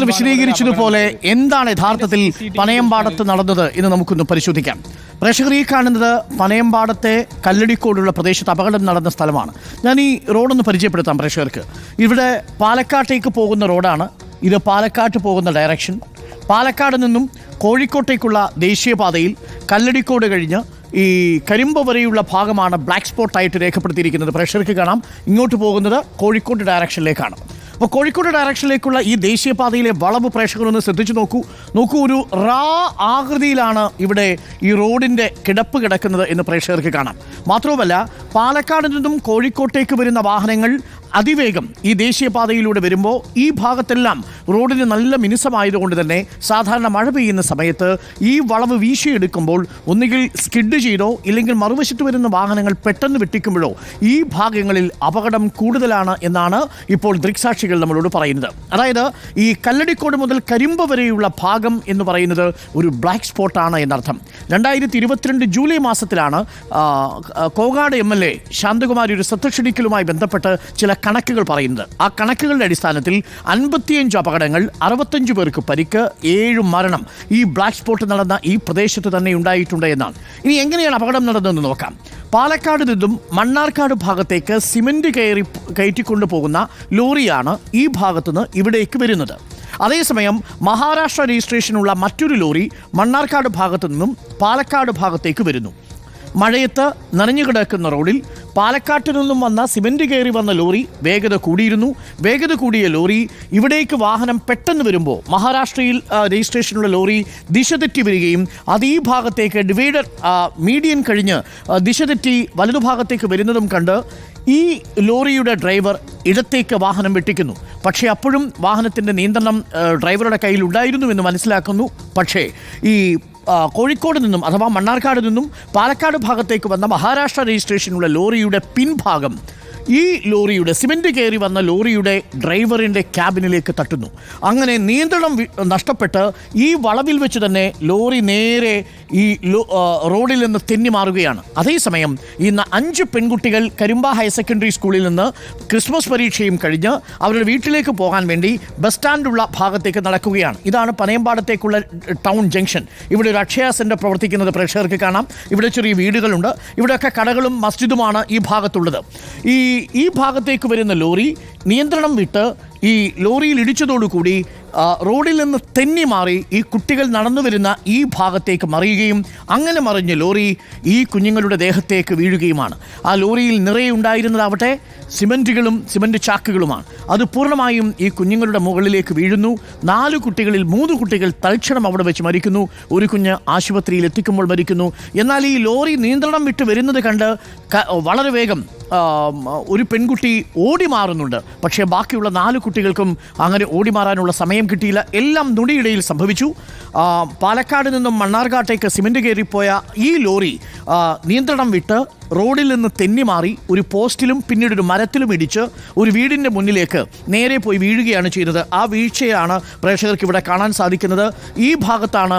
വിശദീകരിച്ചതുപോലെ എന്താണ് യഥാർത്ഥത്തിൽ പനയമ്പാടത്ത് നടന്നത് എന്ന് നമുക്കൊന്ന് പരിശോധിക്കാം. പ്രേക്ഷകർ ഈ കാണുന്നത് പനയമ്പാടത്തെ കല്ലടിക്കോടുള്ള പ്രദേശത്ത് അപകടം നടന്ന സ്ഥലമാണ്. ഞാൻ ഈ റോഡൊന്ന് പരിചയപ്പെടുത്താം പ്രേക്ഷകർക്ക്. ഇവിടെ പാലക്കാട്ടേക്ക് പോകുന്ന റോഡാണ്. ഇത് പാലക്കാട്ട് പോകുന്ന ഡയറക്ഷൻ പാലക്കാട് നിന്നും കോഴിക്കോട്ടേക്കുള്ള ദേശീയപാതയിൽ കല്ലടിക്കോട് കഴിഞ്ഞ് ഈ കരിമ്പ വരെയുള്ള ഭാഗമാണ് ബ്ലാക്ക് സ്പോട്ടായിട്ട് രേഖപ്പെടുത്തിയിരിക്കുന്നത്. പ്രേക്ഷകർക്ക് കാണാം. ഇങ്ങോട്ട് പോകുന്നത് കോഴിക്കോട് ഡയറക്ഷനിലേക്കാണ് അപ്പോൾ കോഴിക്കോട് ഡയറക്ഷനിലേക്കുള്ള ഈ ദേശീയപാതയിലെ വളവ് പ്രേക്ഷകരൊന്ന് ശ്രദ്ധിച്ചു നോക്കൂ. നോക്കൂ ഒരു റാ ആകൃതിയിലാണ് ഇവിടെ ഈ റോഡിന്റെ കിടപ്പ് കിടക്കുന്നത് എന്ന് പ്രേക്ഷകർക്ക് കാണാം. മാത്രവുമല്ല പാലക്കാട് നിന്നും കോഴിക്കോട്ടേക്ക് വരുന്ന വാഹനങ്ങൾ അതിവേഗം ഈ ദേശീയപാതയിലൂടെ വരുമ്പോൾ ഈ ഭാഗത്തെല്ലാം റോഡിന് നല്ല മിനുസമായതുകൊണ്ട് തന്നെ സാധാരണ മഴ പെയ്യുന്ന സമയത്ത് ഈ വളവ് വീശിയെടുക്കുമ്പോൾ ഒന്നുകിൽ സ്കിഡ് ചെയ്തോ ഇല്ലെങ്കിൽ മറുവശത്ത് വരുന്ന വാഹനങ്ങൾ പെട്ടെന്ന് വെട്ടിക്കുമ്പോഴോ ഈ ഭാഗങ്ങളിൽ അപകടം കൂടുതലാണ് എന്നാണ് ഇപ്പോൾ ദൃക്സാക്ഷികൾ നമ്മളോട് പറയുന്നത്. അതായത് ഈ കല്ലടിക്കോട് മുതൽ കരിമ്പ വരെയുള്ള ഭാഗം എന്ന് പറയുന്നത് ഒരു ബ്ലാക്ക് സ്പോട്ടാണ് എന്നർത്ഥം. രണ്ടായിരത്തി ഇരുപത്തിരണ്ട് ജൂലൈ മാസത്തിലാണ് Kongad M L A Santhakumari ഒരു സത്യക്ഷണിക്കലുമായി ബന്ധപ്പെട്ട് ചില കണക്കുകൾ പറയുന്നത്. ആ കണക്കുകളുടെ അടിസ്ഥാനത്തിൽ അൻപത്തിയഞ്ച് അപകടങ്ങൾ അറുപത്തഞ്ച് പേർക്ക് പരിക്ക് ഏഴ് മരണം ഈ ബ്ലാക്ക് സ്പോട്ട് നടന്ന ഈ പ്രദേശത്ത് തന്നെ ഉണ്ടായിട്ടുണ്ട് എന്നാണ്. ഇനി എങ്ങനെയാണ് അപകടം നടന്നതെന്ന് നോക്കാം. പാലക്കാട് നിന്നും മണ്ണാർക്കാട് ഭാഗത്തേക്ക് സിമന്റ് കയറി കയറ്റിക്കൊണ്ടു പോകുന്ന ലോറിയാണ് ഈ ഭാഗത്തുനിന്ന് ഇവിടേക്ക് വരുന്നത്. അതേസമയം മഹാരാഷ്ട്ര രജിസ്ട്രേഷനുള്ള മറ്റൊരു ലോറി മണ്ണാർക്കാട് ഭാഗത്തു നിന്നും പാലക്കാട് ഭാഗത്തേക്ക് വരുന്നു. മഴയത്ത് നനഞ്ഞു കിടക്കുന്ന റോഡിൽ പാലക്കാട്ട് നിന്നും വന്ന സിമന്റ് കയറി വന്ന ലോറി വേഗത കൂടിയിരുന്നു. വേഗത കൂടിയ ലോറി ഇവിടേക്ക് വാഹനം പെട്ടെന്ന് വരുമ്പോൾ മഹാരാഷ്ട്രയിൽ രജിസ്ട്രേഷനുള്ള ലോറി ദിശ തെറ്റി വരികയും അത് ഈ ഭാഗത്തേക്ക് ഡിവൈഡർ മീഡിയൻ കഴിഞ്ഞ് ദിശ തെറ്റി വലതുഭാഗത്തേക്ക് വരുന്നതും കണ്ട് ഈ ലോറിയുടെ ഡ്രൈവർ ഇടത്തേക്ക് വാഹനം വെട്ടിക്കുന്നു. പക്ഷേ അപ്പോഴും വാഹനത്തിന്റെ നിയന്ത്രണം ഡ്രൈവറുടെ കയ്യിൽ ഉണ്ടായിരുന്നു എന്ന് മനസ്സിലാക്കുന്നു. പക്ഷേ ഈ കോഴിക്കോട് നിന്നും അഥവാ മണ്ണാർക്കാട് നിന്നും പാലക്കാട് ഭാഗത്തേക്ക് വന്ന മഹാരാഷ്ട്ര രജിസ്ട്രേഷനുള്ള ലോറിയുടെ പിൻഭാഗം ഈ ലോറിയുടെ സിമന്റ് കയറി വന്ന ലോറിയുടെ ഡ്രൈവറിന്റെ ക്യാബിനിലേക്ക് തട്ടുന്നു. അങ്ങനെ നിയന്ത്രണം നഷ്ടപ്പെട്ട് ഈ വളവിൽ വെച്ച് തന്നെ ലോറി നേരെ ഈ റോഡിൽ നിന്ന് തെന്നി മാറുകയാണ്. അതേസമയം ഇന്ന് അഞ്ച് പെൺകുട്ടികൾ കരിമ്പ ഹയർ സെക്കൻഡറി സ്കൂളിൽ നിന്ന് ക്രിസ്മസ് പരീക്ഷയും കഴിഞ്ഞ് അവരുടെ വീട്ടിലേക്ക് പോകാൻ വേണ്ടി ബസ് സ്റ്റാൻഡുള്ള ഭാഗത്തേക്ക് നടക്കുകയാണ്. ഇതാണ് പനയമ്പാടത്തേക്കുള്ള ടൗൺ ജംഗ്ഷൻ. ഇവിടെ ഒരു അക്ഷയ സെന്റർ പ്രവർത്തിക്കുന്നത് പ്രേക്ഷകർക്ക് കാണാം. ഇവിടെ ചെറിയ വീടുകളുണ്ട്. ഇവിടെയൊക്കെ കടകളും മസ്ജിദുമാണ് ഈ ഭാഗത്തുള്ളത്. ഈ ഈ ഭാഗത്തേക്ക് വരുന്ന ലോറി നിയന്ത്രണം വിട്ട് ഈ ലോറിയിൽ ഇടിച്ചതോടുകൂടി കൂടി റോഡിൽ നിന്ന് തെന്നി മാറി ഈ കുട്ടികൾ നടന്നു വരുന്ന ഈ ഭാഗത്തേക്ക് മറിയുകയും അങ്ങനെ മറിഞ്ഞ ലോറി ഈ കുഞ്ഞുങ്ങളുടെ ദേഹത്തേക്ക് വീഴുകയുമാണ്. ആ ലോറിയിൽ നിറയെ ഉണ്ടായിരുന്നതാവട്ടെ സിമന്റുകളും സിമന്റ് ചാക്കുകളുമാണ്. അത് പൂർണമായും ഈ കുഞ്ഞുങ്ങളുടെ മുകളിലേക്ക് വീഴുന്നു. നാല് കുട്ടികളിൽ മൂന്ന് കുട്ടികൾ തൽക്ഷണം അവിടെ വെച്ച് മരിക്കുന്നു. ഒരു കുഞ്ഞ് ആശുപത്രിയിൽ എത്തിക്കുമ്പോൾ മരിക്കുന്നു. എന്നാൽ ഈ ലോറി നിയന്ത്രണം വിട്ട് വരുന്നത് കണ്ട് വളരെ വേഗം ഒരു പെൺകുട്ടി ഓടി മാറുന്നുണ്ട്. പക്ഷേ ബാക്കിയുള്ള നാല് കുട്ടികൾക്കും അങ്ങനെ ഓടി മാറാനുള്ള സമയം കിട്ടിയില്ല. എല്ലാം നുടിയിടയിൽ സംഭവിച്ചു. പാലക്കാട് നിന്നും മണ്ണാർക്കാട്ടേക്ക് സിമന്റ് കയറിപ്പോയ ഈ ലോറി നിയന്ത്രണം വിട്ട് റോഡിൽ നിന്ന് തെന്നി മാറി ഒരു പോസ്റ്റിലും പിന്നീട് ഒരു മരത്തിലും ഇടിച്ച് ഒരു വീടിന്റെ മുന്നിലേക്ക് നേരെ പോയി വീഴുകയാണ് ചെയ്യുന്നത് ആ വീഴ്ചയാണ് പ്രേക്ഷകർക്ക് ഇവിടെ കാണാൻ സാധിക്കുന്നത്. ഈ ഭാഗത്താണ്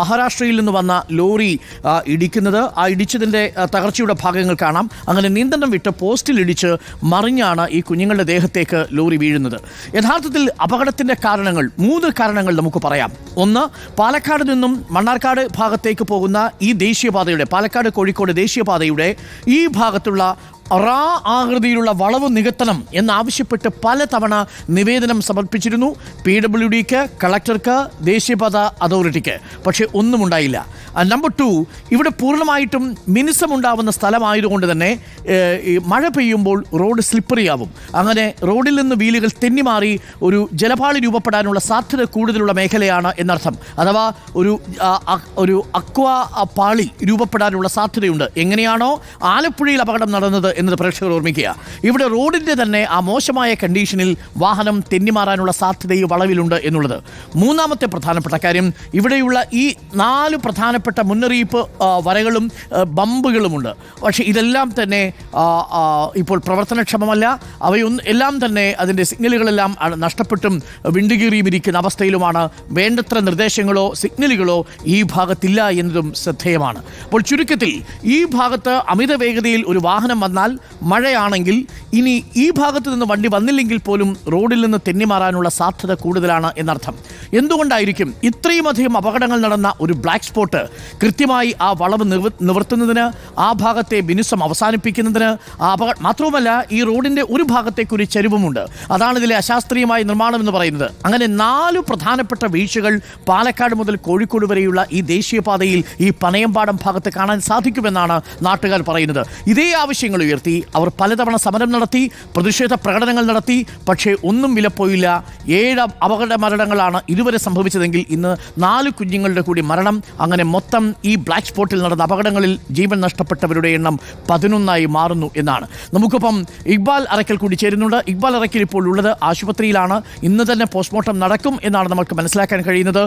മഹാരാഷ്ട്രയിൽ നിന്ന് വന്ന ലോറി ഇടിക്കുന്നത്. ആ ഇടിച്ചതിന്റെ തകർച്ചയുടെ ഭാഗങ്ങൾ കാണാം. അങ്ങനെ നിയന്ത്രണം വിട്ട് പോസ്റ്റിൽ ഇടിച്ച് മറിഞ്ഞാണ് ഈ കുഞ്ഞുങ്ങളുടെ ദേഹത്തേക്ക് ലോറി വീഴുന്നത്. യഥാർത്ഥത്തിൽ അപകടത്തിന്റെ കാരണങ്ങൾ മൂന്ന് കാരണങ്ങൾ നമുക്ക് പറയാം. ഒന്ന് പാലക്കാട് നിന്നും മണ്ണാർക്കാട് ഭാഗത്തേക്ക് പോകുന്ന ഈ ദേശീയപാതയുടെ പാലക്കാട് കോഴിക്കോട് ദേശീയപാതയുടെ ഈ ഭാഗത്തുള്ള റാ ആകൃതിയിലുള്ള വളവ് നികത്തണം എന്നാവശ്യപ്പെട്ട് പലതവണ നിവേദനം സമർപ്പിച്ചിരുന്നു. പി ഡബ്ല്യു ഡിക്ക് കളക്ടർക്ക് ദേശീയപാത അതോറിറ്റിക്ക്. പക്ഷേ ഒന്നും ഉണ്ടായില്ല നമ്പർ ടു ഇവിടെ പൂർണമായിട്ടും മിനുസമുണ്ടാവുന്ന സ്ഥലമായതുകൊണ്ട് തന്നെ മഴ പെയ്യുമ്പോൾ റോഡ് സ്ലിപ്പറി ആവും അങ്ങനെ റോഡിൽ നിന്ന് വീലുകൾ തെന്നിമാറി ഒരു ജലപാളി രൂപപ്പെടാനുള്ള സാധ്യത കൂടുതലുള്ള മേഖലയാണ് എന്നർത്ഥം. അഥവാ ഒരു ഒരു അക്വാ പാളി രൂപപ്പെടാനുള്ള സാധ്യതയുണ്ട്. എങ്ങനെയാണോ ആലപ്പുഴയിൽ അപകടം നടന്നത് എന്നത് പ്രേക്ഷകർ ഓർമ്മിക്കുക. ഇവിടെ റോഡിന്റെ തന്നെ ആ മോശമായ കണ്ടീഷനിൽ വാഹനം തെന്നിമാറാനുള്ള സാധ്യതയും വളവിലുണ്ട് എന്നുള്ളത്. മൂന്നാമത്തെ പ്രധാനപ്പെട്ട കാര്യം ഇവിടെയുള്ള ഈ നാല് പ്രധാനപ്പെട്ട മുന്നറിയിപ്പ് വരകളും ബമ്പുകളുമുണ്ട്. പക്ഷേ ഇതെല്ലാം തന്നെ ഇപ്പോൾ പ്രവർത്തനക്ഷമമല്ല. അവയൊന്നും എല്ലാം തന്നെ അതിന്റെ സിഗ്നലുകളെല്ലാം നഷ്ടപ്പെട്ടും വിണ്ടുകീറിയും ഇരിക്കുന്ന അവസ്ഥയിലുമാണ്. വേണ്ടത്ര നിർദ്ദേശങ്ങളോ സിഗ്നലുകളോ ഈ ഭാഗത്തില്ല എന്നതും ശ്രദ്ധേയമാണ്. അപ്പോൾ ചുരുക്കത്തിൽ ഈ ഭാഗത്ത് അമിത വേഗതയിൽ ഒരു വാഹനം വന്നാൽ മഴയാണെങ്കിൽ ഇനി ഈ ഭാഗത്തു നിന്ന് വണ്ടി വന്നില്ലെങ്കിൽ പോലും റോഡിൽ നിന്ന് തെന്നിമാറാനുള്ള സാധ്യത കൂടുതലാണ് എന്നർത്ഥം. എന്തുകൊണ്ടായിരിക്കും ഇത്രയും അധികം അപകടങ്ങൾ നടന്ന ഒരു ബ്ലാക്ക് സ്പോട്ട് കൃത്യമായി ആ വളവ് നിവ നിവർത്തുന്നതിന് ആ ഭാഗത്തെ മിനുസം അവസാനിപ്പിക്കുന്നതിന് ആ അപകട മാത്രവുമല്ല ഈ റോഡിന്റെ ഒരു ഭാഗത്തേക്ക് ഒരു ചെരുവുമുണ്ട്. അതാണ് ഇതിലെ അശാസ്ത്രീയമായ നിർമ്മാണം എന്ന് പറയുന്നത്. അങ്ങനെ നാല് പ്രധാനപ്പെട്ട വീഴ്ചകൾ പാലക്കാട് മുതൽ കോഴിക്കോട് വരെയുള്ള ഈ ദേശീയപാതയിൽ ഈ പനയമ്പാടം ഭാഗത്ത് കാണാൻ സാധിക്കുമെന്നാണ് നാട്ടുകാർ പറയുന്നത്. ഇതേ ആവശ്യങ്ങൾ ഉയർത്തി അവർ പലതവണ സമരം നടത്തി പ്രതിഷേധ പ്രകടനങ്ങൾ നടത്തി പക്ഷേ ഒന്നും വിലപ്പോയില്ല. ഏഴ് അപകട മരണങ്ങളാണ് ഇതുവരെ സംഭവിച്ചതെങ്കിൽ ഇന്ന് നാല് കുഞ്ഞുങ്ങളുടെ കൂടി മരണം അങ്ങനെ മൊത്തം ഈ ബ്ലാക്ക് സ്പോട്ടിൽ നടന്ന അപകടങ്ങളിൽ ജീവൻ നഷ്ടപ്പെട്ടവരുടെ എണ്ണം പതിനൊന്നായി മാറുന്നു എന്നാണ്. നമുക്കിപ്പം ഇക്ബാൽ അറയ്ക്കൽ കൂടി ചേരുന്നുണ്ട്. ഇക്ബാൽ അറയ്ക്കൽ ഇപ്പോൾ ഉള്ളത് ആശുപത്രിയിലാണ്. ഇന്ന് തന്നെ പോസ്റ്റ്മോർട്ടം നടക്കും എന്നാണ് നമുക്ക് മനസ്സിലാക്കാൻ കഴിയുന്നത്.